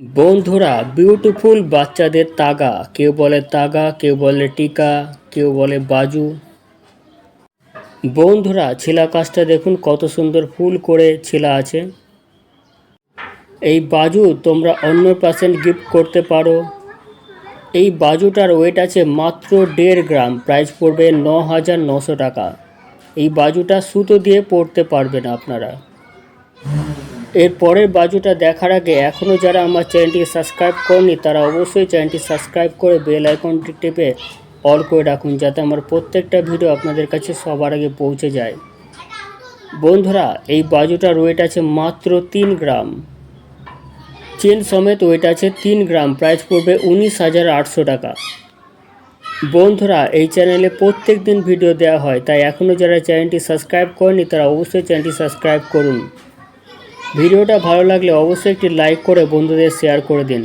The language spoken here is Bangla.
বন্ধুরা বিউটিফুল বাচ্চাদের তাগা। কেউ বলে তাগা, কেউ বলে টিকা, কেউ বলে বাজু। বন্ধুরা, ছিলা কাজটা দেখুন কত সুন্দর ফুল করে ছিলা আছে। এই বাজু তোমরা অন্য পার্সেন্ট গিফট করতে পারো। এই বাজুটার ওয়েট আছে মাত্র দেড় গ্রাম প্রাইস পড়বে ন হাজার নশো টাকা। এই বাজুটা সুতো দিয়ে পরতে পারবেন আপনারা। এর পরের বাজুটা দেখার আগে এখনও যারা আমার চ্যানেলটি সাবস্ক্রাইব করেনি তারা অবশ্যই চ্যানেলটি সাবস্ক্রাইব করে বেল আইকনটি টিপে অল করে রাখুন যাতে আমার প্রত্যেকটা ভিডিও আপনাদের কাছে সবার আগে পৌঁছে যায়। বন্ধুরা, এই বাজুটার ওয়েট আছে মাত্র তিন গ্রাম। চেন সমেত ওয়েট আছে তিন গ্রাম প্রাইস পড়বে উনিশ হাজার আটশো টাকা। বন্ধুরা, এই চ্যানেলে প্রত্যেক দিন ভিডিও দেওয়া হয়, তাই এখনও যারা চ্যানেলটি সাবস্ক্রাইব করেনি তারা অবশ্যই চ্যানেলটি সাবস্ক্রাইব করুন। ভিডিওটা ভালো লাগলে অবশ্যই একটি লাইক করে বন্ধুদের শেয়ার করে দিন।